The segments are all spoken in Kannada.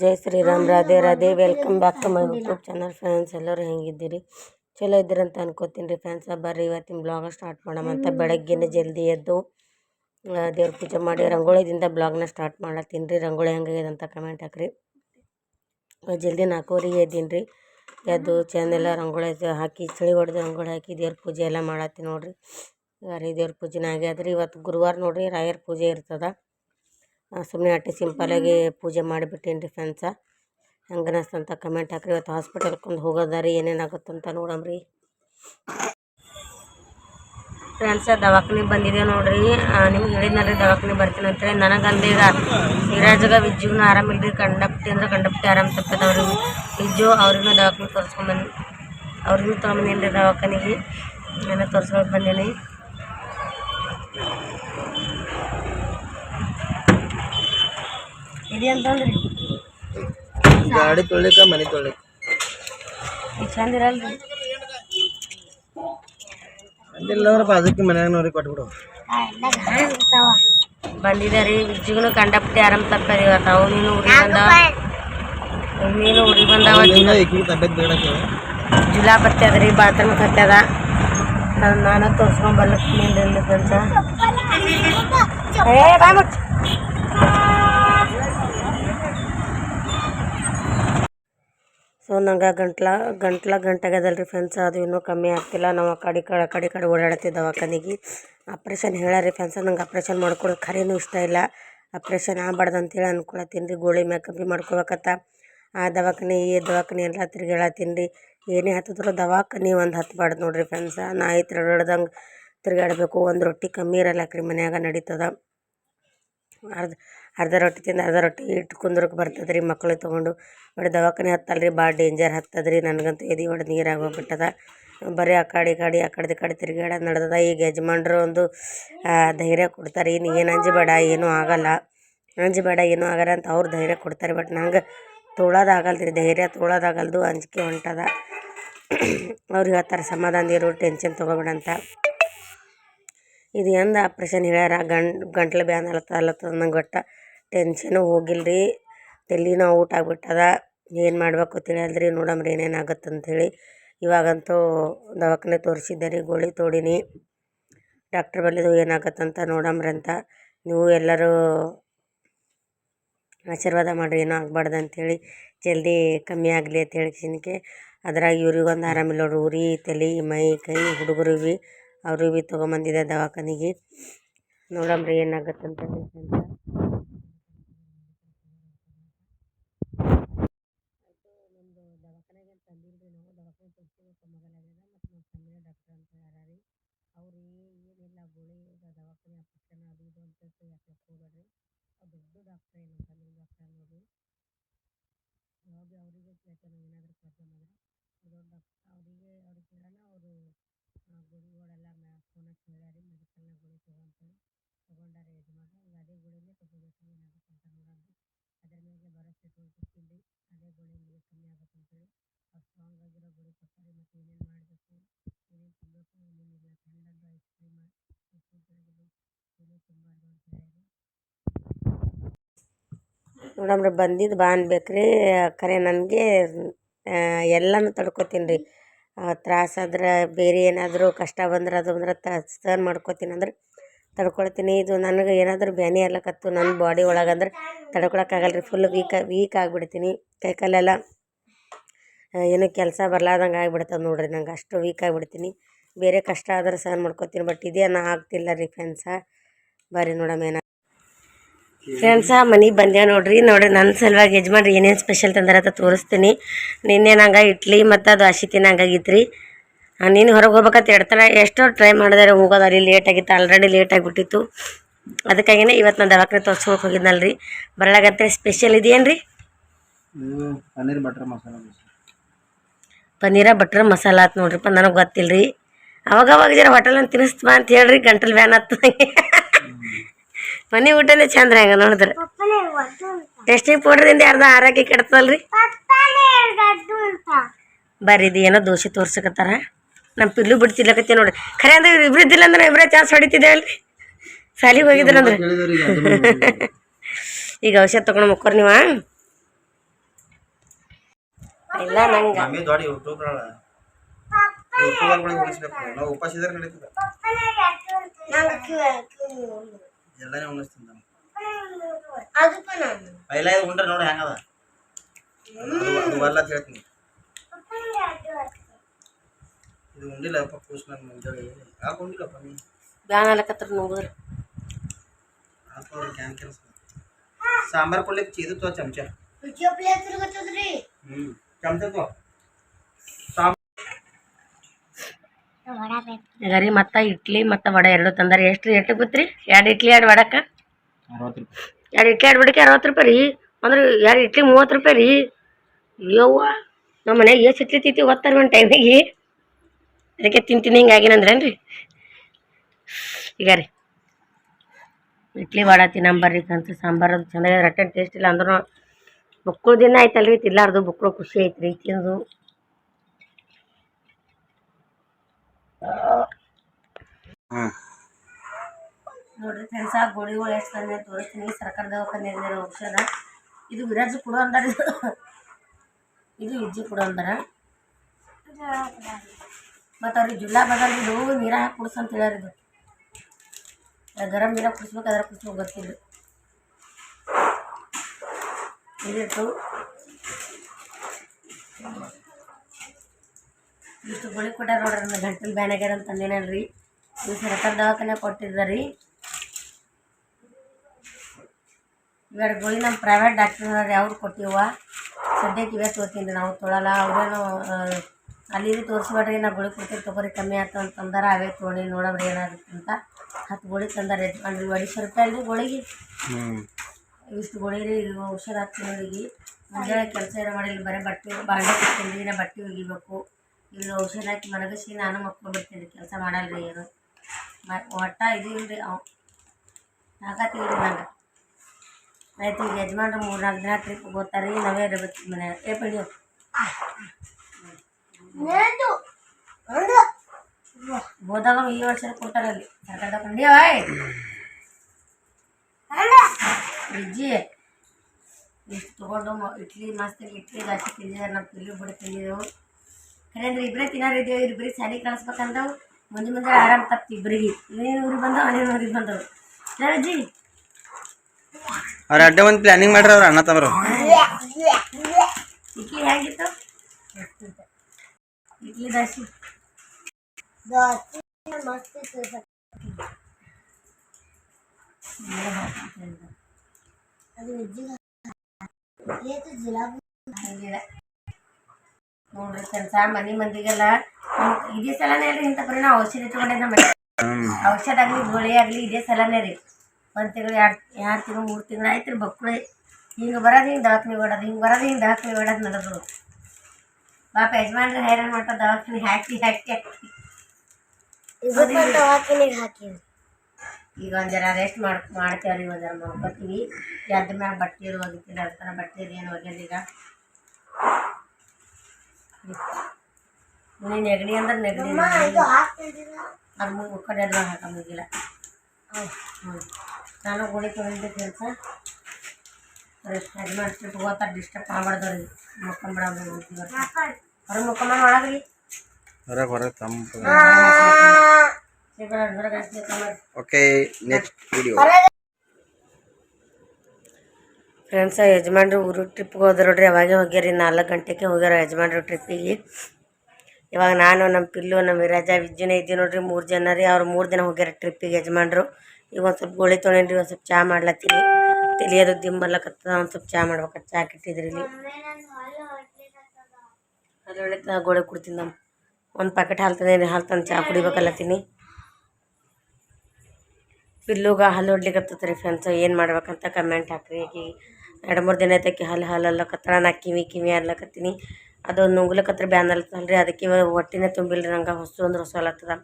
Jai Shriram Radhe Radhe. Welcome back to my YouTube channel friends ಎಲ್ಲರೂ ಹೆಂಗಿದ್ದೀರಿ? ಚಲೋ ಇದ್ದೀರಂತ ಅನ್ಕೋತೀನಿ ರೀ ಫ್ರೆಂಡ್ಸ್ ಬರ್ರಿ, ಇವತ್ತಿನ ಬ್ಲಾಗ ಸ್ಟಾರ್ಟ್ ಮಾಡಮಂತ ಬೆಳಗ್ಗೆನೇ ಜಲ್ದಿ ಎದ್ದು ದೇವ್ರ ಪೂಜೆ ಮಾಡಿ ರಂಗೋಳಿದಿಂದ ಬ್ಲಾಗ್ನ ಸ್ಟಾರ್ಟ್ ಮಾಡತ್ತೀನಿ ರೀ. ರಂಗೋಳಿ ಹೆಂಗಾಗ್ಯದ ಅಂತ ಕಮೆಂಟ್ ಹಾಕ್ರಿ. ಜಲ್ದಿ ನಾಲ್ಕೂವರೆಗೆ ಎದ್ದೀನಿ ರೀ. ಎದ್ದು ಚೆಂದೆಲ್ಲ ರಂಗೋಳಿ ಹಾಕಿ, ಚಳಿ ಹೊಡೆದು ರಂಗೋಳಿ ಹಾಕಿ ದೇವ್ರ ಪೂಜೆ ಎಲ್ಲ ಮಾಡತ್ತೀನಿ ನೋಡ್ರಿ. ರೀ ದೇವ್ರ ಪೂಜೆನ ಆಗ್ಯಾದ್ರಿ. ಇವತ್ತು ಗುರುವಾರ ನೋಡಿರಿ ರಾಯರ ಪೂಜೆ ಇರ್ತದ. ಸುಮ್ಮನೆ ಅಟ್ಟಿ ಸಿಂಪಲಾಗಿ ಪೂಜೆ ಮಾಡಿಬಿಟ್ಟೀನಿ ರೀ ಫ್ರೆಂಡ್ಸ ಹೆಂಗೆ ಅನಿಸ್ತಂತ ಕಮೆಂಟ್ ಹಾಕ್ರಿ. ಇವತ್ತು ಹಾಸ್ಪಿಟಲ್ಕೊಂದು ಹೋಗೋದ ರೀ ಅಂತ ನೋಡಮ್ರಿ. ಫ್ರೆಂಡ್ಸ ದವಾಖಾನಿಗೆ ಬಂದಿದೆ ನೋಡ್ರಿ. ನಿಮ್ಗೆ ಹೇಳಿದ್ನಲ್ರಿ ದವಾಖಾನೆ ಬರ್ತೀನಿ ಅಂತೇಳಿ ನನಗಂದ್ರೆ ಈಗ ಸಿರಾಜಗ ವಿಜ್ಜುಗೂ ರೀ ಕಂಡಪ್ಟಿ ಅಂದ್ರೆ ಕಂಡಪ್ಟಿ ಆರಾಮ್ ತಪ್ಪದವ್ರಿ. ವಿಜ್ಜು ಅವ್ರಿಗೂ ದವಾಖಾನೆ ತೋರಿಸ್ಕೊಂಬಂದು ಅವ್ರಿಗೂ ತೊಗೊಂಬಂದೀನಿ ರೀ ದವಾಖಾನಿಗೆ ನಾನು ತೋರಿಸ್ಕೊಂಡು ಬಂದೀನಿ. ಇದೆ ಅಂತಂದ್ರಿ ಗಾಡಿ ತೊಳಿಕ ಮನೆ ತೊಳಿಕ ಚಂದ ಇರಲ್ರಿ? ಅದಿಲ್ಲ ಅಂದ್ರೆ ಬಾಜುಕಿ ಮನ್ಯಾಗ ನೋಡಿ ಕೊಟ್ಬಿಡು. ಬಂದಿದೆ ರೀ ವಿಜ್ಜಿಗೂ ಕಂಡಪಟ್ಟಿ ಆರಾಮ್ ತಪ್ಪದ ಇವತ್ತು. ಅವು ನೀನು ಉರಿ ಬಂದವ. ನೀನು ಉರಿ ಬಂದವ ಜುಲಾ ಬರ್ತದ ರೀ ಬಾತ್ರೂಮ್ ಅದನ್ನ ನಾನು ತೋರ್ಸ್ಕೊಂಡ್ ಬರ್ಲತ್ತೀನಿ ಫ್ರೆಂಡ್ಸ ಏ ಬಾಯ್ ಮುಚ್ಚ. ಸೊ ನಂಗೆ ಗಂಟ್ಲ ಗಂಟ್ಲ ಗಂಟಾಗ್ಯದಲ್ಲ ರೀ ಫ್ರೆಂಡ್ಸ್ ಅದು ಇನ್ನೂ ಕಮ್ಮಿ ಆಗ್ತಿಲ್ಲ. ನಾವು ಆ ಕಡೆ ಕಡೆ, ಆ ಕಡೆ ಕಡೆ ಓಡಾಡತ್ತೀವಿ ದವಾಖಾನಿಗೆ ಆಪ್ರೇಷನ್ ಹೇಳ್ಯಾರಿ ಫ್ರೆಂಡ್ಸ್ ನಂಗೆ ಆಪ್ರೇಷನ್ ಮಾಡ್ಕೊಳ್ಳೋದು ಖರೇನೂ ಇಷ್ಟ ಇಲ್ಲ. ಆಪ್ರೇಷನ್ ಆಗ್ಬಾರ್ದು ಅಂತೇಳಿ ಅನ್ಕೊಳತ್ತೀನಿ ರೀ. ಗೋಳಿ ಮ್ಯಾಗ ಕಮ್ಮಿ ಮಾಡ್ಕೋಬೇಕತ್ತ. ಆ ದವಾಖಾನೆ, ಈ ದವಾಖಾನೆ ಎಲ್ಲ ತಿರ್ಗಾಡತ್ತೀನಿ ರೀ. ಏನೇ ಹತ್ತಿದ್ರು ದವಾಖಾನೆ ಒಂದು ಹತ್ತಬಾರ್ದು ನೋಡಿರಿ ಫ್ರೆಂಡ್ಸ ನಾಯಿ ತಿರುಗಾಡ್ದಂಗೆ ತಿರ್ಗಾಡಬೇಕು. ಒಂದು ರೊಟ್ಟಿ ಕಮ್ಮಿ ಇರಲ್ಲಕ್ರಿ ಮನ್ಯಾಗ ನಡೀತದ. ಅರ್ಧ ಅರ್ಧ ರೊಟ್ಟಿ ತಿಂದು ಅರ್ಧ ರೊಟ್ಟಿ ಇಟ್ಟು ಕುಂದ್ರಕ್ಕೆ ಬರ್ತದೆ ರೀ ಮಕ್ಳಿಗೆ ತೊಗೊಂಡು. ಬಟ್ ದವಾಖಾನೆ ಹತ್ತಲ್ಲ ರೀ ಭಾಳ ಡೇಂಜರ್ ಹತ್ತದ ರೀ ನನಗಂತೂ ಎದೆ ಹೊಡೆದು ನೀರಾಗಿ ಹೋಗ್ಬಿಟ್ಟದ. ಬರೀ ಆ ಕಡೆ ಈ ಕಡೆ, ಆ ಕಡೆದು ಈ ಕಡೆ ತಿರ್ಗಾಡೋದು ನಡೆದದ. ಈಗ ಯಜಮಾನ್ರು ಒಂದು ಧೈರ್ಯ ಕೊಡ್ತಾರೆ. ಇನ್ನು ಏನು ಅಂಜಬೇಡ, ಏನೂ ಆಗಲ್ಲ. ಅಂಜಬೇಡ, ಏನೂ ಆಗಲ್ಲ ಅಂತ ಅವ್ರು ಧೈರ್ಯ ಕೊಡ್ತಾರೆ. ಬಟ್ ನಂಗೆ ತೋಳೋದಾಗಲ್ದು ರೀ ಧೈರ್ಯ ತೋಳೋದಾಗಲ್ದು ಅಂಜಿಕೆ ಹೊಂಟದ. ಅವ್ರು ಹೇಳ್ತಾರೆ, ಸಮಾಧಾನ ಇರು ಟೆನ್ಷನ್ ತೊಗೋಬೇಡ ಅಂತ. ಇದು ಎಂದ ಆಪ್ರೇಷನ್ ಹೇಳ್ಯಾರ ಗಂಟ್, ಗಂಟ್ಲು ಬ್ಯಾನ್ ಅಲತ್ತದ ನಂಗೆ ಒಟ್ಟು. ಟೆನ್ಷನು ಹೋಗಿಲ್ಲ ರೀ ತಲೆನೋವು ಔಟ್ ಆಗ್ಬಿಟ್ಟದ, ಏನು ಮಾಡಬೇಕು ರೀ ಏನೇನು ಆಗತ್ತೆ ಅಂಥೇಳಿ ಇವಾಗಂತೂ ದವಾಖಾನೆ ತೋರಿಸಿದ್ದೆ ರೀ, ಗೋಳಿ ತೋಡಿನಿ. ಡಾಕ್ಟ್ರ್ ಬಲ್ಲಿದು ಏನಾಗತ್ತಂತ ನೋಡಮ್ರಿ ಅಂತ ನೀವು ಎಲ್ಲರೂ ಆಶೀರ್ವಾದ ಮಾಡಿರಿ, ಏನೂ ಆಗ್ಬಾರ್ದು ಅಂಥೇಳಿ ಜಲ್ದಿ ಕಮ್ಮಿ ಆಗಲಿ ಅಂತ ಹೇಳಿ ಕ್ಷಣಕ್ಕೆ ಅದ್ರಾಗ ಇವ್ರಿಗೊಂದು ಆರಾಮಿಲ್ಲ ನೋಡ್ರಿ. ಉರಿ ತಲೆ, ಮೈ, ಕೈ, ಹುಡುಗರು ಭೀ ಅವ್ರಿಗೆ ತೊಗೊಂಬಂದಿದೆ ದವಾಖಾನಿಗೆ. ನೋಡಮ್ರಿ ಏನಾಗತ್ತಂತ ಅಂತ ನಮ್ಮದು ದವಾಖಾನೆಗೆ ಅಂತ ಅಂದಿಲ್ರಿ ನಾವು ದವಾಖಾನೆ ತೋರಿಸ್ಕೋಬೇಕು ಮಗಲಾಗ್ಯದ ಮತ್ತು ನಮ್ಮ ಫ್ಯಾಮಿಲಿ ಡಾಕ್ಟರ್ ಅಂತ ಯಾರು ರೀ ಅವ್ರು ಏನಿಲ್ಲ ಗೋಳಿ ದವಾಖಾನೆ ಆಪರೇಷನ್ ಅದು ಇದು ಅಂತ ಯಾಕೆ ಹೋಗ್ಬೇಡ್ರಿ ದೊಡ್ಡ ಡಾಕ್ಟ್ರ್ ಏನು ನಿಮ್ಮ ಡಾಕ್ಟರ್ ಅನ್ನೋದು ಯಾವಾಗ ಅವರಿಗೆ ಕೇಳ್ತೇನೆ ಏನಾದರೂ ಪ್ರಾಬ್ಲಮ್ ಆದರೆ ದೊಡ್ಡ ಅವರಿಗೆ, ಅವ್ರಿಗೆ ಕೇಳೋಣ ಅವರು ಗುಳಿಗಳೆಲ್ಲ ಮ್ಯಾ ಹಚ್ಚಿ ಹೇಳ್ಯಾರಿ ಮೆಡಿಕಲ್ನ ಗೋಳಿ ತೊಗೊಂತೇಳಿ ತೊಗೊಂಡಾರೆ ಯಜಮಾನ ಈಗ ಅದೇ ಗೋಳಿನೇ ತೊಗೋಬೇಕು ಏನಾಗುತ್ತೆ ಅಂತ ನೋಡೋದು ಅದ್ರ ಮೇಲೆ ಭರವಸೆ ಇಟ್ಕೊಂಡು ಅದೇ ಗೋಳಿ ನಿಮಗೆ ಕಮ್ಮಿ ಆಗುತ್ತೆ ಅಂತೇಳಿ ಅವ್ರು ಸ್ಟ್ರಾಂಗ್ ಆಗಿರೋ ಗುಳಿ ಕೊಡ್ತಾರೆ ಮತ್ತು ಏನೇನು ಮಾಡಬೇಕು, ಏನೇನು ತಿನ್ನಬೇಕು ಏನೇನಿಲ್ಲ ಥಂಡದ್ದು ಐಸ್ ಕ್ರೀಮ್ ಕ್ರೀಮ್ ತೆಗೆದು ಏನೇ ತಿನ್ನಬಾರ್ದು ಅಂತ ಹೇಳ್ಯಾರಿ ನೋಡಮ್ರಿ ಬಂದಿದ್ದು ಬಾ ಅನ್ಬೇಕ್ರಿ ಖರೆ ನನಗೆ ಎಲ್ಲನೂ ತಡ್ಕೊತೀನಿ ರೀ. ತ್ರಾಸಾದ್ರೆ ಬೇರೆ ಏನಾದರೂ ಕಷ್ಟ ಬಂದ್ರೆ ಅದು ಬಂದ್ರೆ ತ ಸರ್ನ್ ಮಾಡ್ಕೊತೀನಿ ಅಂದ್ರೆ ತಡ್ಕೊಳ್ತೀನಿ. ಇದು ನನಗೆ ಏನಾದರೂ ಬ್ಯಾನಿ ಆಗ್ಲಕತ್ತು ನನ್ನ ಬಾಡಿ ಒಳಗಂದ್ರೆ ತಡ್ಕೊಳಕ್ಕಾಗಲ್ಲ ರೀ ಫುಲ್ ವೀಕ್ ವೀಕ್ ಆಗಿಬಿಡ್ತೀನಿ. ಕೈಕಾಲೆಲ್ಲ ಏನೂ ಕೆಲಸ ಬರ್ಲಾರ್ದಂಗೆ ಆಗಿಬಿಡ್ತದೆ ನೋಡ್ರಿ ನಂಗೆ. ಅಷ್ಟು ವೀಕ್ ಆಗಿಬಿಡ್ತೀನಿ. ಬೇರೆ ಕಷ್ಟ ಆದ್ರೆ ಸಹನ್ ಮಾಡ್ಕೊತೀನಿ ಬಟ್ ಇದೇನು ಆಗ್ತಿಲ್ಲ ರೀ ಫ್ರೆಂಡ್ಸ ಬರ್ರಿ ನೋಡಮ್ಮ ಫ್ರೆಂಡ್ಸ ಮನೆಗೆ ಬಂದೆ ನೋಡ್ರಿ. ನೋಡ್ರಿ ನನ್ನ ಸಲುವಾಗಿ ಯಜಮಾನ್ರಿ ಏನೇನು ಸ್ಪೆಷಲ್ ತಂದಾರ ಅಂತ ತೋರಿಸ್ತೀನಿ. ನಿನ್ನೆ ನಂಗೆ ಇಡ್ಲಿ ಮತ್ತು ಅದು ಹಸಿ ತಿನ್ನಂಗಾಗಿತ್ತು ರೀ ನೀನು ಹೊರಗೆ ಹೋಗ್ಬೇಕಂತ ಎಡ್ತಾನ ಎಷ್ಟೋ ಟ್ರೈ ಮಾಡಿದಾರೆ ಹೋಗೋದಾರಿ ಲೇಟ್ ಆಗಿತ್ತು ಆಲ್ರೆಡಿ ಲೇಟ್ ಆಗಿಬಿಟ್ಟಿತ್ತು. ಅದಕ್ಕಾಗಿನೇ ಇವತ್ತು ನಾನು ದವಾಖಾನೆ ತೋರ್ಸ್ಕೊಳಕ್ಕೆ ಹೋಗಿದ್ನಲ್ಲ ರೀ ಬರಲಾಗತ್ತೆ ಸ್ಪೆಷಲ್ ಇದೆಯೇನು ರೀ ಪನ್ನೀರ್ ಬಟರ್ ಮಸಾಲ ಪನ್ನೀರ ಬಟ್ರ್ ಮಸಾಲ ಆತು ನೋಡ್ರಿಪ್ಪ ನನಗೆ ಗೊತ್ತಿಲ್ಲ ರೀ ಅವಾಗ ಅವಾಗ ಜರ ಹೋಟೆಲ್ ತಿನ್ನಿಸ್ತಾ ಬಾ ಅಂತ ಹೇಳ್ರಿ ಗಂಟಲು ವ್ಯಾನ್ ಹತ್ತದಂಗೆ ಮನೆ ಊಟನೇ ಚಂದ ರೀ ಹಂಗೆ ನೋಡಿದ್ರೆ. ಟೆಸ್ಟಿಂಗ್ ಪೌಡ್ರಿಂದ ಅರ್ಧ ಆರೋಗ್ಯ ಕೆಡ್ತದಲ್ರಿ? ಬರ್ರಿ ಇದು ಏನೋ ದೋಸೆ ತೋರ್ಸಕತ್ತಾರ. ನಮ್ಮ ಪಿಲ್ಲು ಬಿಡ್ತಿಲ್ಲಕತ್ತೆ ನೋಡಿ ಖರೆ ಅಂದ್ರೆ ಇವ್ರು ಇಬ್ರು ಇದ್ದಿಲ್ಲ ಅಂದ್ರೆ ಇಬ್ಬರೇ ಚಾನ್ಸ್ ಹೊಡಿತಿದ್ದೆ ಅಲ್ರಿ ಸಾಲಿಗೆ ಹೋಗಿದ್ರಂದ್ರೆ ಈಗ ಔಷಧ ತಗೊಂಡು ಮುಕ್ಕೋರ್ ನೀವ. ಇಲ್ಲ ನಂಗೆ. ಮಮ್ಮಿ ದೊಡ್ಡ ಯೂಟ್ಯೂಬ್ ಯೂಟ್ಯೂಬರ್ಗಳಿಗೆ ಉಳಿಸ್ಬೇಕು ನಾವು ಉಪವಾಸ ಇದ್ರೆ ನಡೀತದ ಎಲ್ಲನೇ ಉಣಿಸ್ತೀನಿ ನಾನು ಪೈಲ ಇದು ಉಂಡ್ರೆ ನೋಡಿ ಹೆಂಗದ ಅದು ಅದು ಬರಲ್ಲ ಅಂತ ಹೇಳ್ತೀನಿ ಇದು ಉಂಡಿಲ್ಲಪ್ಪ ಕೂಸ್ ನನ್ನ ಮುಂಜಾನೆ ಯಾಕೆ ಉಂಡಿಲ್ಲಪ್ಪ ನೀ ಬ್ಯಾನ್ ಅಲ್ಲಕತ್ರ ನೋಡಿದ್ರೆ ಹಾಕೋದ್ರೆ ಕ್ಯಾನ್ ಕೆಲಸ ಸಾಂಬಾರ್ ಕೊಡ್ಲಿಕ್ಕೆ ಚೀದು ತೋ ಚಮಚ ಹ್ಞೂ ಚಮಚ ತೋ ಈಗ ರೀ ಮತ್ತು ಇಡ್ಲಿ ಮತ್ತು ವಡೆ ಎರಡು ತಂದಾರೆ. ಎಷ್ಟು ರೀ ಎಷ್ಟು ಗೊತ್ತ್ರಿ? ಎರಡು ಇಡ್ಲಿ ಎರಡು ವಡಕ್ಕೆ ಎರಡು ಇಡ್ಲಿ ಎರಡು ವಡಕ್ಕೆ ಅರವತ್ತು ರೂಪಾಯಿ ರೀ. ಅಂದ್ರೆ ಎರಡು ಇಡ್ಲಿ ಮೂವತ್ತು ರೂಪಾಯಿ ರೀ. ಯವ್ವ ನಮ್ಮ ಮನೆಗೆ ಎಷ್ಟು ಇಡ್ಲಿ ತಿಂತಿ ಓದ್ತಾರೆ ಒಂದು ಟೈಮಿಗೆ ಅದಕ್ಕೆ ತಿಂತೀನಿ ಹಿಂಗಾಗಿನಂದ್ರೇನು ರೀ? ಈಗ ರೀ. ಇಡ್ಲಿ ವಡ ತಿನ್ನಂಬರ್ರಿ ಕಂತು ಸಾಂಬಾರು ಅದು ಚೆನ್ನಾಗಿ ರೊಟ್ಟೆ ಟೇಸ್ಟ್ ಇಲ್ಲ ಅಂದ್ರೂ ಬುಕ್ಕಳು ದಿನ ಆಯ್ತಲ್ರಿ. ತಿನ್ಲಾರ್ದು ಬುಕ್ಕಳು ಖುಷಿ ಐತ್ರಿ ತಿಂದು ಹ್ಞೂ ನೋಡ್ರಿ ಫ್ರೆಂಡ್ಸ್ ಆ ಗೋಳಿಗಳು ಎಷ್ಟು ತಂದೆ ತೋರಿಸ್ತೀನಿ. ಸರ್ಕಾರ ದವಾಖಾನೆ ಔಷಧ. ಇದು ವಿರಾಜ್ ಕೊಡು ಅಂದಾರ. ಇದು ವಿಜ್ಜಿ ಕೊಡು ಅಂದಾರ. ಮತ್ತು ಅವ್ರಿಗೆ ಜುಲ್ಲಾ ಬದಲ್ ಇದು ನೀರ ಹಾಕಿ ಕುಡಿಸು ಅಂತ ಹೇಳ್ಯಾರ ಇದು. ಗರಂ ನೀರ ಕುಡಿಸ್ಬೇಕು, ಅದ್ರ ಕುಡಿಸ್ಬೇಕು ಗೊತ್ತಿಲ್ಲ. ಇದಿಟ್ಟು ಇಷ್ಟು ಗುಳಿ ಕೊಟ್ಟಾರ ನೋಡ್ರಿ ನನ್ನ ಗಂಟಲು ಬ್ಯಾನಾಗ್ಯಾರ ಅಂತ ರೀ ಇದು ಸರ್ಕಾರ ದವಾಖಾನೆ ಕೊಟ್ಟಿದ್ದಾರೆ. ಇವೆರಡು ಗುಳಿ ನಮ್ಮ ಪ್ರೈವೇಟ್ ಡಾಕ್ಟರ್ ಯಾವ್ದು ಕೊಟ್ಟಿವ ಸದ್ಯಕ್ಕೆ ಇವೇ ತೋತೀನಿ ನಾವು ತೊಳಲ್ಲ. ಅವ್ರೇನು ಅಲ್ಲಿ ತೋರಿಸ್ಬೇಡ್ರಿ ನಾ ಗುಳಿ ಕೊಡ್ತೀವಿ ತೊಗೊರಿ ಕಮ್ಮಿ ಆಯ್ತು ಅಂತಂದಾರ ಅವೇ ತೊಗೊಂಡು ನೋಡಬ್ರಿ ಏನಾಗುತ್ತೆ ಅಂತ. ಹತ್ತು ಗುಳಿ ತಂದಾರೆ ಯಜಮಾನ್ರಿ ಒಡಿಶೆ ರೂಪಾಯಿ ಅಲ್ರಿ ಗುಳಿಗೆ? ಇಷ್ಟು ಗುಳಿ ರೀ ಇದು ಔಷಧ ಹಾಕ್ತೀನಿ ಅವ್ರಿಗೆ ಮುಂಜಾನೆ ಕೆಲಸ ಏನೋ ಮಾಡಿಲ್ಲ ಬರೀ ಬಟ್ಟೆ ಬಾಂಡೆ ದಿನ ಬಟ್ಟೆ ಒಗಿಬೇಕು. ಇಲ್ಲಿ ಔಷಧ ಹಾಕಿ ಮಲಗಿಸಿ ನಾನು ಮಕ್ಕೊಂಡ್ಬಿಡ್ತೀನಿ ಕೆಲಸ ಮಾಡಲ್ರಿ ಏನು. ಮ ಒಟ್ಟ ಇದು ಇಲ್ರಿ ಅವ್ ರೀ ನಂಗೆ. ಆಯ್ತು ಈಗ ಯಜಮಾನ್ರು ಮೂರು ನಾಲ್ಕು ದಿನ ಟ್ರಿಪ್ ಹೋಗ್ತಾರೆ ನಾವೇ ಇರಬೇಕು ಮನೆ. ಏ ಪಡಿಯೋ ಹೋದಾಗ ಈ ವರ್ಷ ಕೊಟ್ಟಾರಲ್ಲಿ ಸರ್ಕಾರ ಕಂಡಿಯವಾಯ್ ಅಜ್ಜಿ ಇಷ್ಟು ತೊಗೊಂಡು ಇಡ್ಲಿ ಮಸ್ತ್ ಇಡ್ಲಿ ಜಾಸ್ತಿ ತಿಂದಿದ್ದಾರೆ ನಮ್ಮ ಪಿಲ್ಲಿ ಬಿಡಿ ತಿಂದಿದ್ದೆವು ಅಂದ್ರೆ ಇಬ್ಬರೇ ತಿನ್ನೋರಿದ್ದೇವೆ ಇಬ್ಬರಿಗೆ ಸಾಲಿ ಕಳಿಸ್ಬೇಕಂದ್ರೆ ಮುಂಜೆ ಮುಂದೆ ಆರಾಮ್ ತಪ್ಪು ಇಬ್ಬರಿಗೆ ಇವನೇನು ಊರಿಗೆ ಬಂದವು ಅನೇನು ಊರಿಗೆ ಬಂದವು. ಅಜ್ಜಿ ಅವ್ರ ಅಡ್ಡೆ ಒಂದು ಪ್ಲಾನಿಂಗ್ ಮಾಡ್ರಿ ಅವ್ರ ಅಣ್ಣ ತಮ್ಮರು ಇಡ್ಲಿ ಹೇಗಿತ್ತು? ಇಡ್ಲಿ ದೋಸೆ. ಹಂಗಿದೆ. ನೋಡ್ರಿ ಕೆಲಸ ಮನೆ ಮಂದಿಗೆಲ್ಲ ಇದೇ ಸಲನೇ ರೀ ಇಂಥ ಬರೀ ನಾವು ಔಷಧಿ ತಗೊಂಡೆ ನಮ್ಮ ಔಷಧ ಆಗಲಿ ಗೋಳಿ ಆಗಲಿ ಇದೇ ಸಲನೇ ರೀ. ಒಂದು ತಿಂಗಳು ಎರಡು ಎರಡು ತಿಂಗಳು ಮೂರು ತಿಂಗಳು ಆಯ್ತು ರೀ ಬಕ್ಕಳು ಹಿಂಗೆ ಬರೋದು ಹಿಂಗೆ ದವಾಖಾನೆ ಓಡೋದು ಹಿಂಗೆ ಬರೋದು ಹಿಂಗೆ ದವಾಖಾನೆ ಓಡೋದು ನಡೆದು ಪಾಪ ಯಜಮಾನ್ರಿ ಹೈರಾಣ ಮಾಡ್ತಾರೆ ದವಾಖಾನೆ ಹಾಕಿ ಹಾಕಿ ಹಾಕಿ. ಈಗ ಒಂದು ಜರ ರೆಸ್ಟ್ ಮಾಡ್ ಮಾಡ್ತೇವ್ರಿ ಒಂದು ಜರ ಮಾಡ್ಕೊತೀವಿ ಎದ್ದ ಮ್ಯಾಗ ಬಟ್ಟೆ ಒಗಿತೀನಿ ಅದ್ರ ಬಟ್ಟೆ ಏನು ಒಗ್ಯದ ಈಗ? ನೀನು ನೆಗಡಿ ಅಂದ್ರೆ ನೆಗಡಿ ಅದು ಮುಗಿ ಕಡೆ ಅದ್ರ ಹಾಕಂಗಿಲ್ಲ ಹ್ಞೂ ನಾನು ಗೋಳಿ ತೊಗೊಂಡಿದ್ದೆ ಕೆಲಸ ಯಜಮಾನ್ ಟ್ರಿಪ್ ಹೋಗ್ತಾರೆ ಡಿಸ್ಟರ್ಬ್ ಮಾಡ್ಬಾರ್ದವ್ರಿಗೆ ಮುಕ್ಕೊಂಬಿಡೋದು ಹೊರಗೆ ಮುಕ್ಕೊಂಬ ಒಳಗ್ರಿ ಹೊರಗೆ ಹೊರಗೆ ತಂಪು ಹೊರಗೆ ಹಚ್ಬೇಕು ಓಕೆ ನೆಕ್ಸ್ಟ್ ವಿಡಿಯೋ ಫ್ರೆಂಡ್ಸ ಯಜಮಾನ್ರು ಊರು ಟ್ರಿಪ್ಗೆ ಹೋದ್ರು ನೋಡ್ರಿ, ಅವಾಗೆ ಹೋಗ್ಯಾರಿ, ನಾಲ್ಕು ಗಂಟೆಗೆ ಹೋಗ್ಯಾರ ಯಜಮಾನ್ರು ಟ್ರಿಪ್ಪಿಗೆ ಇವಾಗ ನಾನು ನಮ್ಮ ಪಿಲ್ಲು ನಮ್ಮ ವಿರಾಜ ವಿಜ್ಞಾನ ಇದ್ದೀವಿ ನೋಡ್ರಿ, ಮೂರು ಜನ ರೀ, ಅವ್ರು ಮೂರು ದಿನ ಹೋಗ್ಯಾರ ಟ್ರಿಪ್ಪಿಗೆ ಯಜಮಾನ್ರು. ಈಗ ಒಂದು ಸ್ವಲ್ಪ ಗೋಳಿ ತೊಗೊಂಡ್ರಿ, ಒಂದು ಸ್ವಲ್ಪ ಚಹಾ ಮಾಡ್ಲತ್ತೀವಿ. ತಿಳಿಯೋದು ದಿಂಬಲ್ಲಕತ್ತದ ಒಂದು ಸ್ವಲ್ಪ ಚಹಾ ಮಾಡ್ಬೇಕು ಚಹಾ ಕಿಟ್ಟಿದ್ರಿ ಇಲ್ಲಿ. ಅದ್ರೊಳಗೆ ನಾ ಗೋಳಿ ಕುಡ್ತೀನಿ ನಮ್ಮ ಒಂದು ಪ್ಯಾಕೆಟ್ ಹಾಲು ತಂದೇನಿ, ಹಾಲು ತಂದು ಚಹಾ ಕುಡಿಬೇಕಲ್ಲತ್ತೀನಿ. ಪಿಲ್ಲುಗ ಹಲ್ಲು ಹೊಡ್ಲಿಕತ್ತದ ರೀ ಫ್ರೆಂಡ್ಸ್ ಏನು ಮಾಡ್ಬೇಕಂತ ಕಮೆಂಟ್ ಹಾಕ್ರಿ. ಈಗ ಎರಡು ಮೂರು ದಿನ ಆಯ್ತಕ್ಕೆ ಹಲ್ಲು ಹಲ್ಲು ಅಲ್ಲಕತ್ತಳ ನಾ ಕಿವಿ ಕಿವಿ ಅನ್ಲಕತ್ತೀನಿ ಅದು ನುಂಗ್ಲಕತ್ರ ಬ್ಯಾನ್ ರೀ ಅದಕ್ಕೆ ಹೊಟ್ಟಿನೇ ರೀ ನಂಗೆ ಹೊಸ ಅಂದ್ರೆ ಹೊಸ ಅಲ್ಲತ್ತದ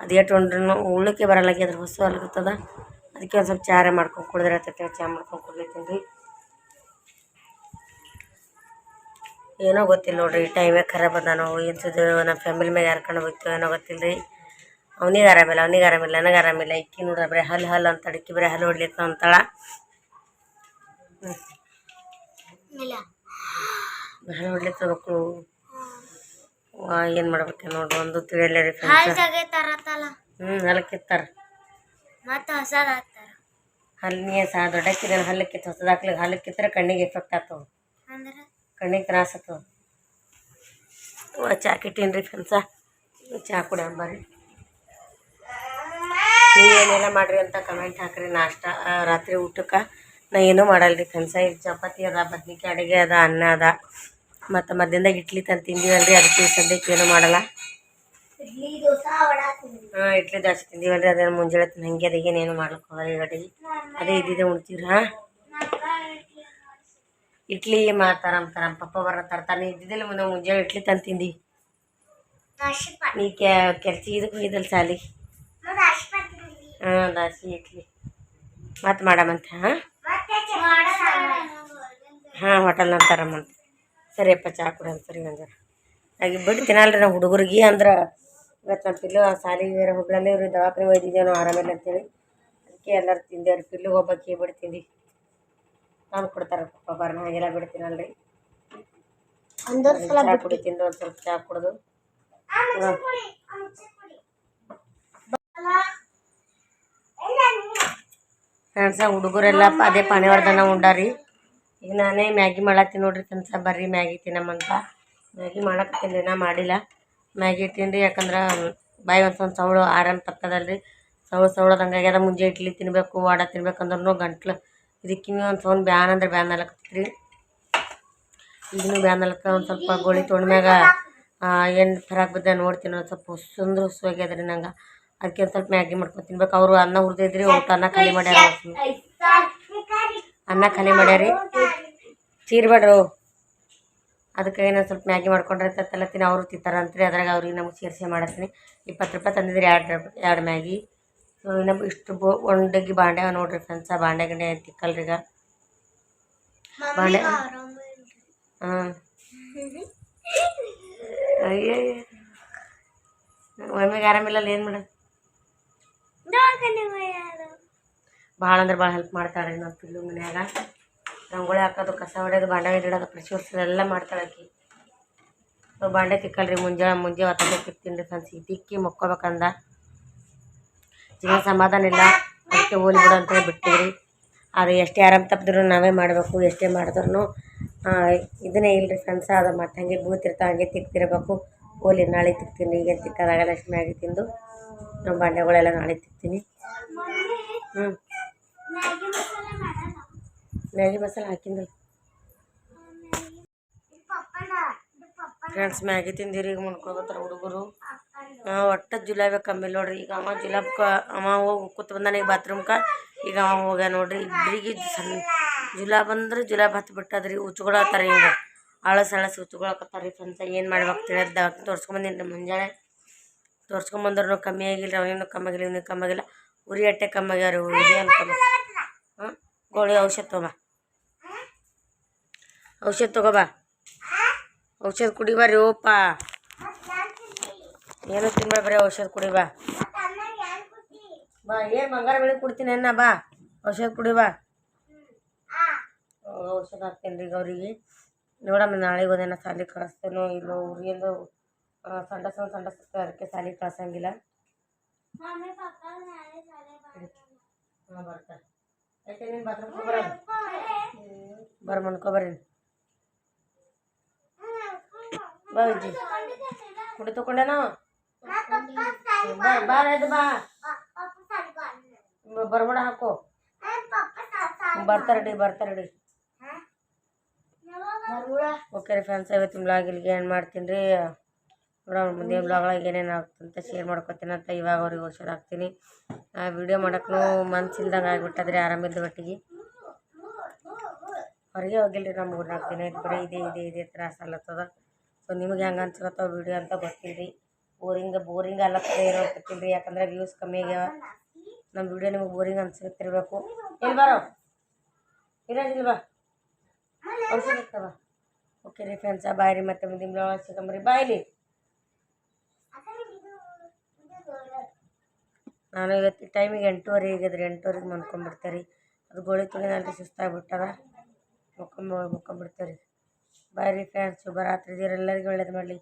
ಅದು ಎಷ್ಟು ಉಂಡ್ರೂ ಉಳ್ಳಕ್ಕೆ ಬರಲ್ಲಾಗಿ ಅದ್ರ ಹೊಸ ಅಲ್ಕತ್ತದ ಅದಕ್ಕೆ ಒಂದು ಸ್ವಲ್ಪ ಚಾರ ಮಾಡ್ಕೊಂಡು ಕುಡಿದ್ರೆ ಆತೈತೆ ಚಾ ಮಾಡ್ಕೊಂಡು ಕುಡಿತೀನಿ ರೀ. ಏನೋ ಗೊತ್ತಿಲ್ಲ ನೋಡ್ರಿ ಟೈಮೇ ಖರಾಬ್ ಅದ ನಾವು ಎಂಥದ್ದು ನಮ್ಮ ಫ್ಯಾಮಿಲಿ ಮ್ಯಾಗ ಯಾರ್ಕೊಂಡು ಹೋಗ್ತೇವೆ ಏನೋ ಗೊತ್ತಿಲ್ಲ ರೀ ಅವನಿಗೆ ಆರಾಮಿಲ್ಲ ಅವನಿಗೆ ಆರಾಮಿಲ್ಲ ನನಗೆ ಆರಾಮಿಲ್ಲ ಇಕ್ಕಿ ನೋಡ್ರ ಬರೀ ಹಲ್ಲು ಹಲ್ಲು ಅಂತಾಳೆ ಇಕ್ಕಿ ಬರೀ ಹಲ್ಲು ಹೊಡ್ಲಿತ್ತ ಅಂತಾಳ. ಹಲ್ ಹೊಡ್ಲಿಕ್ಕೆ ಮಕ್ಕಳು ಏನು ಮಾಡ್ಬೇಕು ನೋಡ್ರಿ ಒಂದು ತಿಳಿಯಲ್ಲ ರೀ ಹ್ಞೂ ಹಲಕ್ಕಿತ್ತಾರ ಮತ್ತೆ ಹೊಸದ್ ಹಾಕ್ತಾರ. ಹಲ್ಲಿಗೆ ಸಹ ದೊಡ್ಡಕ್ಕಿದ ಹಲ್ಲಕ್ಕಿತ್ತು ಹೊಸದಾಕ್ಲಿಕ್ಕೆ ಹಲ್ಲಕ್ಕಿತ್ತರೆ ಕಣ್ಣಿಗೆ ಎಫೆಕ್ಟ್ ಆಗ್ತವೆ ಅಂದ್ರೆ? ಕಣ್ಣಿಗೆ ತ್ರಾಸ ಆಗ್ತದೆ ಚಾ ಕಿಟ್ಟೀನಿ ರೀ ಫ್ರೆಂಡ್ಸ ಚಾ ಕುಡಿ ಅಂಬಾರಿ ನೀವೇನೆಲ್ಲ ಮಾಡ್ರಿ ಅಂತ ಕಮೆಂಟ್ ಹಾಕ್ರಿ. ನಾಷ್ಟ ರಾತ್ರಿ ಊಟಕ್ಕೆ ನಾ ಏನೂ ಮಾಡಲ್ಲ ರೀ ಕನಸ ಈಗ ಚಪಾತಿ ಅದ ಬದ್ನಿಕಾಯಿ ಅಡುಗೆ ಅದ ಅನ್ನ ಅದ. ಮತ್ತು ಮಧ್ಯಾಹ್ನದಾಗ ಇಡ್ಲಿ ತಂದು ತಿಂದೀವಲ್ರಿ. ಅದಕ್ಕೆ ಸದ್ಯಕ್ಕೆ ಏನೂ ಮಾಡಲ್ಲ. ಹಾಂ ಇಡ್ಲಿ ದೋಸೆ ತಿಂದೀವಲ್ರಿ. ಅದೇನು ಮುಂಜಾನೆ ಹಂಗೆ ಅದ ಏನೇನು ಮಾಡ್ಲಿಕ್ಕೆ ಹೋಗಲ್ಲ ಈಗ ಅಡಿಗೆ. ಅದೇ ಇದ್ದಿದ್ದೆ ಉಣ್ತೀವ್ರಿ ಹಾಂ. ಇಡ್ಲಿ ಮಾಡ್ತಾರ ಅಂತಾರ. ಪಪ್ಪ ಬರೋ ತರ್ತಾನೆ ಇದ್ದಿದ್ದಿಲ್ಲ ಮುಂದೆ ಮುಂಜಾನೆ ಇಡ್ಲಿ ತಂದು ತಿಂದಿ. ನೀ ಕೆ ಕೆಲ್ಸ ಇದಕ್ಕೆ ಹೋಗಿದ್ದಲ್ಲ ಸಾಲಿ. ಹಾಂ ದಾಸಿ ಇಟ್ಲಿ ಮತ್ತೆ ಮಾಡಮಂತ ಹಾಂ? ಹಾಂ ಹೋಟೆಲ್ ಅಂತಾರಮ್ಮಂತ ಸರಿಯಪ್ಪ ಚಹಾ ಕೊಡ ಸರಿ ಅಂದ್ರೆ ಹಾಗೆ ಬಿಟ್ಟು ತಿನ್ನಲ್ರಿ ನಾವು ಹುಡುಗರಿಗೆ ಅಂದ್ರೆ. ಇವತ್ತು ನಮ್ಮ ಪಿಲ್ಲು ಸಾಲಿಗೆ ಬೇರೆ ಹೋಗ್ಲಲ್ಲ ಇವ್ರು ದವಾಖಾನೆ ಒಯ್ದಿದ್ದೇವೆ ನಾವು ಆರಾಮಿಲ್ಲ ಅಂತೇಳಿ. ಅದಕ್ಕೆ ಎಲ್ಲರೂ ತಿಂದೇವ್ರಿ. ಪಿಲ್ಲು ಒಬ್ಬಕ್ಕೆ ಬಿಡ್ತೀನಿ ನಾನು ಕೊಡ್ತಾರೆ ಪಪ್ಪ ಬರ್ನ ಹಾಗೆಲ್ಲ ಬಿಡ್ತೀನಲ್ರಿ ಚಹಾ ಕುಡಿ ತಿಂದು ಒಂದು ಸ್ವಲ್ಪ ಚಾ ಕುಡ್ದು. ಫ್ರೆಂಡ್ಸ ಹುಡುಗರೆಲ್ಲ ಅದೇ ಪಾನಿವರ್ಧನ ಉಂಡಾರಿ. ಈಗ ನಾನೇ ಮ್ಯಾಗಿ ಮಾಡತ್ತೀನಿ ನೋಡ್ರಿ ಫ್ರೆಂಡ್ಸ ಬರ್ರಿ ಮ್ಯಾಗಿ ತಿನ್ನಮ್ಮಂತ ಮ್ಯಾಗಿ ಮಾಡಕ್ಕೆ ನಾ ಮಾಡಿಲ್ಲ. ಮ್ಯಾಗಿ ತಿನ್ರಿ ಯಾಕಂದ್ರೆ ಬಾಯಿ ಒಂದು ಸೌಳು ಆರಾಮ ತಪ್ಪದಲ್ರಿ ಸೌಳು ಸೌಳದಂಗೆ ಆಗ್ಯದ, ಮುಂಜೆ ಇಡ್ಲಿ ತಿನ್ನಬೇಕು ವಾಡ ತಿನ್ಬೇಕಂದ್ರೂ ಗಂಟ್ಲು. ಇದಕ್ಕಿನ್ನೂ ಒಂದು ಸೌಂಡ್ ಬ್ಯಾನ್ ಅಂದ್ರೆ ಬ್ಯಾನ್ ಅಲ್ಲಕತ್ರಿ ಈಗಿನೂ ಬ್ಯಾನ್ ಅಲಕ್ಕ ಒಂದು ಸ್ವಲ್ಪ ಗೋಳಿ ತೊಗೊಂಡ್ಮ್ಯಾಗ ಏನು ಫರಾಕ್ ಬಿದ್ದ ನೋಡ್ತೀನಿ, ಒಂದು ಸ್ವಲ್ಪ ಹುಸ್ಸಂದ್ರೆ ಹುಸ್ಸು ನಂಗೆ. ಅದಕ್ಕೆ ಒಂದು ಸ್ವಲ್ಪ ಮ್ಯಾಗಿ ಮಾಡ್ಕೊಂಡು ತಿನ್ಬೇಕು. ಅವರು ಅನ್ನ ಹುರಿದಿದ್ರಿ ಊಟ ಅನ್ನ ಖಾಲಿ ಮಾಡ್ಯಾರ. ಅನ್ನ ಖಾಲಿ ಮಾಡ್ಯಾರಿ. ಚೀರ್ಬೇಡ್ರು ಅದಕ್ಕೆ ಏನೋ ಸ್ವಲ್ಪ ಮ್ಯಾಗಿ ಮಾಡ್ಕೊಂಡ್ರೆ ತತ್ತಲ್ಲ ತಿನ್ನ ಅವರು ತಿಂತಾರಂತ್ರಿ ಅದ್ರಾಗ ಅವ್ರಿಗೆ ನಮ್ಗೆ ಸೇರಿಸಿ ಮಾಡತ್ತೀನಿ. ಇಪ್ಪತ್ತು ರೂಪಾಯಿ ತಂದಿದ್ರಿ ಎರಡು ಎರಡು ಮ್ಯಾಗಿ. ಸೊ ಇನ್ನೊಬ್ಬ ಇಷ್ಟು ಬೋ ಒಂಡಗಿ ಬಾಂಡೆ ನೋಡ್ರಿ ಫ್ರೆಂಡ್ಸ ಬಾಂಡೆ ಗಂಡೆ ತಿಕ್ಕಲ್ರಿಗ ಈಗ. ಬಾಂಡೆ. ಹಾಂ ಅಯ್ಯ ಮಮ್ಮಿಗೆ ಆರಾಮಿಲ್ಲಲ್ಲ ಏನು ಮಾಡೋದು ಭಾಳ ಅಂದ್ರೆ ಭಾಳ ಹೆಲ್ಪ್ ಮಾಡ್ತಾಳೆ ನಮ್ಮ ಪಿಲ್ಲು ಮನ್ಯಾಗ. ರಂಗೋಳಿ ಹಾಕೋದು, ಕಸ ಹೊಡೆಯೋದು, ಬಾಂಡೆ ಇಡೋದು ವರ್ಷ ಎಲ್ಲ ಮಾಡ್ತಾಳೆ ಆಕಿ. ಬಾಂಡೆ ತಿಕ್ಕಲ್ರಿ, ಮುಂಜಾನೆ ಮುಂಜೆ ಹೊತ್ತಲ್ಲೇ ತಿಕ್ತೀನಿ ರೀ ಈಗ ತಿಕ್ಕಿ ಮಕ್ಕೋಬೇಕಂದ. ಜೀವನ ಸಮಾಧಾನ ಇಲ್ಲ. ಅದಕ್ಕೆ ಹೋಲಿ ಬಿಡು ಅಂತೇಳಿ ಬಿಟ್ಟಿವ್ರಿ ಅದು ಎಷ್ಟೇ ಆರಾಮ್ ತಪ್ಪಿದ್ರು ನಾವೇ ಮಾಡಬೇಕು, ಎಷ್ಟೇ ಮಾಡಿದ್ರು ಇದನ್ನೇ ಇಲ್ಲರಿ ಫ್ರೆಂಡ್ಸ ಅದು ಮತ್ತೆ ಹಂಗೆ ಬೂತಿರ್ತಾವೆ ಹಂಗೆ ತಿಕ್ತಿರ್ಬೇಕು. ಹೋಲಿ ನಾಳೆ ತಿಕ್ತೀನಿ ಈಗ ತಿಕ್ಕದಾಗ ಲಕ್ಷ್ಮಿ ಮ್ಯಾಗಿ ತಿಂದು. ನಮ್ಮ ಬಾಂಡೆಗಳೆಲ್ಲ ನಾಳೆ ತಿಕ್ತೀನಿ ಹ್ಞೂ ಮ್ಯಾಗಿ ಮಸಾಲೆ ಹಾಕಿಂದ ಫ್ರೆಂಡ್ಸ್, ಮ್ಯಾಗಿ ತಿಂದಿರಿ, ಈಗ ಮುನ್ಕೊಳ್ತಾರೆ ಹುಡುಗರು. ಒಟ್ಟು ಜುಲಾಬಿ ಕಮ್ಮಿ ನೋಡ್ರಿ. ಈಗ ಅವ ಜುಲಾಬ್ಕ ಅವ ಹೋಗಿ ಕೂತ್ ಬಂದಾನ ಈಗ ಬಾತ್ರೂಮ್ಕ ಈಗ ಅವ ಹೋಗ್ಯ ನೋಡ್ರಿ. ಇಬ್ಬರಿಗೆ ಸಣ್ಣ ಜುಲಾಬ್ ಅಂದ್ರೆ ಜುಲಾಬ್ ಹತ್ತು ಬಿಟ್ಟದ್ರಿ ಉಚ್ಕೊಳತ್ತಾರ ಹಿಂಗೆ. ಅಳಸ್ ಅಳಸ್ ಉಚ್ಕೊಳಕತ್ತಾರ ರೀ ಫ್ರೆಂಡ್ಸ, ಏನು ಮಾಡ್ಬೇಕು ತಿಳಿಯೋದು ದವಾಖಾನೆ ತೋರ್ಸ್ಕೊಂಬಂದಿನಿ ರೀ ಮುಂಜಾನೆ ತೋರ್ಸ್ಕೊಂಬಂದ್ರೂ ಕಮ್ಮಿ ಆಗಿಲ್ಲ ಅವನೇನು ಕಮ್ಮಿ ಆಗಿಲ್ಲ, ಇವನಿಗೆ ಕಮ್ಮಿ ಆಗಿಲ್ಲ. ಉರಿ ಅಟ್ಟೆ ಕಮ್ಮಿ ಆಗ್ಯಾರ ಏನು ಕಮ್ಮಿ ಹಾಂ ಗೋಳಿ ಔಷಧ ತಗೋಬಾ ಔಷಧ ತಗೋಬಾ ಔಷಧ ಕುಡಿಬಾರಿ ಓಪ್ಪ. ಏನು ತಿನ್ಬೇಡ ಬರೀ, ಔಷಧ ಕುಡಿಬಾ ಬಾ. ಏನು ಬಂಗಾರ ಬೆಳೆ ಕುಡ್ತೀನಿ ಅನ್ನ, ಬಾ. ಔಷಧ ಕುಡಿ ಬಾ. ಔಷಧ ಹಾಕ್ತೇನೆ ರೀ ಈಗ ಅವರಿಗೆ ನೋಡಮ್ಮ, ನಾಳೆಗೆ ಒಂದೇನ ಸಾಲಿ ಕಳಿಸ್ತೇನೋ ಇಲ್ಲೋ ಊರಿಂದ ಸಂಡಸ್ ಒಂದು ಸಂಡಸ್ ಅದಕ್ಕೆ ಸಾಲಿ ಕಳ್ಸಂಗಿಲ್ಲ ಹಾಂ ಬರ್ತಾರೆ ಯಾಕೆ ನೀನು ಬಾತ್ರೂಮ್ ಬರೋದು ಬರ ಮನ್ಕೊಬರ್ರಿ ಬಾ ಅಜ್ಜಿ ಕುಡಿ ತಗೊಂಡೇನೋ ಬಾ ಬಾರ ಇದು ಬಾ ಬ- ಬರಬೇಡ ಹಾಕು ಬರ್ತಾರೆ ಡಿ ಬರ್ತಾರೆ ಡಿ ಓಕೆ ರೀ ಫ್ರೆಂಡ್ಸ್ ಇವತ್ತಿನ ಬ್ಲಾಗ್ ಇಲ್ಲಿಗೆ ಏನು ಮಾಡ್ತೀನಿ ರೀ ನೋಡೋಣ ಮುಂದಿನ ಬ್ಲಾಗ್ಳಾಗ ಏನೇನು ಆಗ್ತಂತ ಶೇರ್ ಮಾಡ್ಕೊತೀನಿ ಅಂತ ಇವಾಗ ಅವ್ರಿಗೆ ಹುಷಾರು ಆಗ್ತೀನಿ ಆ ವಿಡಿಯೋ ಮಾಡೋಕ್ಕೂ ಮನ್ಸಿಲ್ದಂಗೆ ಆಗಿಬಿಟ್ಟದ್ರಿ ಆರಾಮಿದ್ದ ಒಟ್ಟಿಗೆ. ಹೊರಗೆ ಹೋಗಿಲ್ಲ ರೀ ನಮ್ಮ ಮೂರ್ನಾಲ್ಕು ದಿನ ಆಯ್ತು ಬರೀ ಇದೇ ಇದೇ ಇದೇ ತ್ರಾಸ ಅಲ್ಲತ್ತದ. ಸೊ ನಿಮ್ಗೆ ಹೆಂಗೆ ಅನ್ಸಲತ್ತವ ವಿಡಿಯೋ ಅಂತ ಗೊತ್ತಿಲ್ಲ ರೀ ಬೋರಿಂಗ್ ಬೋರಿಂಗ್ ಅಲ್ಲತ್ತದೆ ಏನೋ ಗೊತ್ತಿಲ್ಲ ರೀ ಯಾಕಂದ್ರೆ ವ್ಯೂಸ್ ಕಮ್ಮಿ ಆಗ್ಯಾವ. ನಮ್ಮ ವಿಡಿಯೋ ನಿಮಗೆ ಬೋರಿಂಗ್ ಅನ್ಸುತ್ತಿರ್ಬೇಕು ಇಲ್ಲಿ ಬರೋ. ಇರೋದಿಲ್ಲ ಬಾ. ಓಕೆ ರೀ ಫ್ರೆಂಡ್ಸ ಬಾಯ್ ರೀ ಮತ್ತೆ ಮುಂದಿನ ಸಿಗಂಬ್ರಿ ಬಾಯ್ ಬಾಯ್ಲಿ ನಾನು ಇವತ್ತು ಟೈಮಿಗೆ ಎಂಟೂವರೆ ಈಗಿದ್ರೆ ಎಂಟೂವರೆಗೆ ಮನ್ಕೊಂಡ್ಬಿಡ್ತಾರೆ ರೀ ಅದು ಗೋಳಿ ತುಳಿನಲ್ಲಿ ಸುಸ್ತಾಗ್ಬಿಟ್ಟಾರ ಮುಕ್ಕೊಂಬ ಮುಕ್ಕೊಂಬಿಡ್ತಾರೆ ರೀ ಬಾಯ್ ರೀ ಫ್ರೆಂಡ್ಸ್ ಶುಭರಾತ್ರಿ ಎಲ್ಲರಿಗೂ ಒಳ್ಳೇದು ಮಾಡಲಿ.